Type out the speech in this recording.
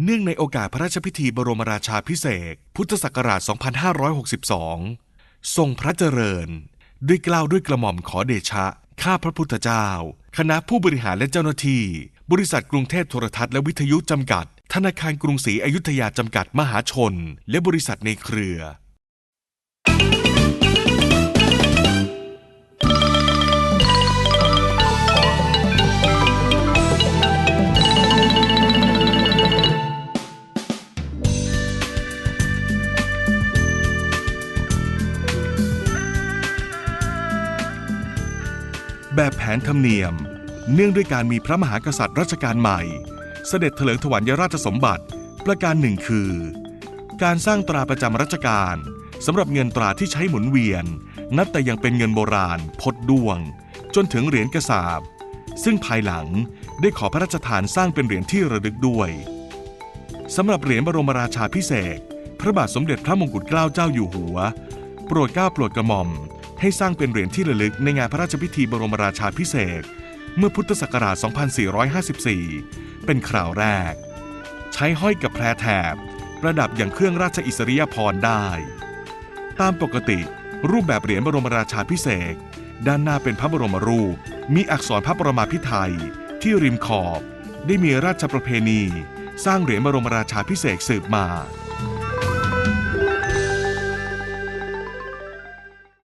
เนื่องในโอกาสพระราชพิธีบรมราชาพิเศษพุทธศักราช 2562 ทรงพระเจริญ ด้วยกล้าวด้วยกระหม่อมขอเดชะ ข้าพระพุทธเจ้า คณะผู้บริหารและเจ้าหน้าที่ บริษัทกรุงเทพโทรทัศน์และวิทยุจำกัด ธนาคารกรุงศรีอยุธยาจำกัดมหาชน และบริษัทในเครือ แบบแผนธรรมเนียม เนื่องด้วยการมีพระมหากษัตริย์รัชกาลใหม่ เสด็จเถลิงถวัลยราชสมบัติ ประการหนึ่งคือ การสร้างตราประจำรัชกาลสำหรับเงินตราที่ใช้หมุนเวียน นับแต่ยังเป็นเงินโบราณ พดดวง จนถึงเหรียญกระสาบ ซึ่งภายหลังได้ขอพระราชทานสร้างเป็นเหรียญที่ระลึกด้วยสำหรับเหรียญบรมราชาพิเศษ พระบาทสมเด็จพระมงกุฎเกล้าเจ้าอยู่หัว โปรดเกล้าโปรดกระหม่อม ให้สร้างเป็นเหรียญที่ระลึกในงานพระราชพิธีบรมราชาพิเศษเมื่อพุทธศักราช 2454 เป็นคราวแรก ใช้ห้อยกับแพรแถบ ประดับอย่างเครื่องราชอิสริยาภรณ์ได้ ตามปกติรูปแบบเหรียญบรมราชาพิเศษด้านหน้าเป็นพระบรมรูป มีอักษรพระปรมาพิไทยที่ริมขอบ ได้มีราชประเพณี สร้างเหรียญบรมราชาพิเศษสืบมา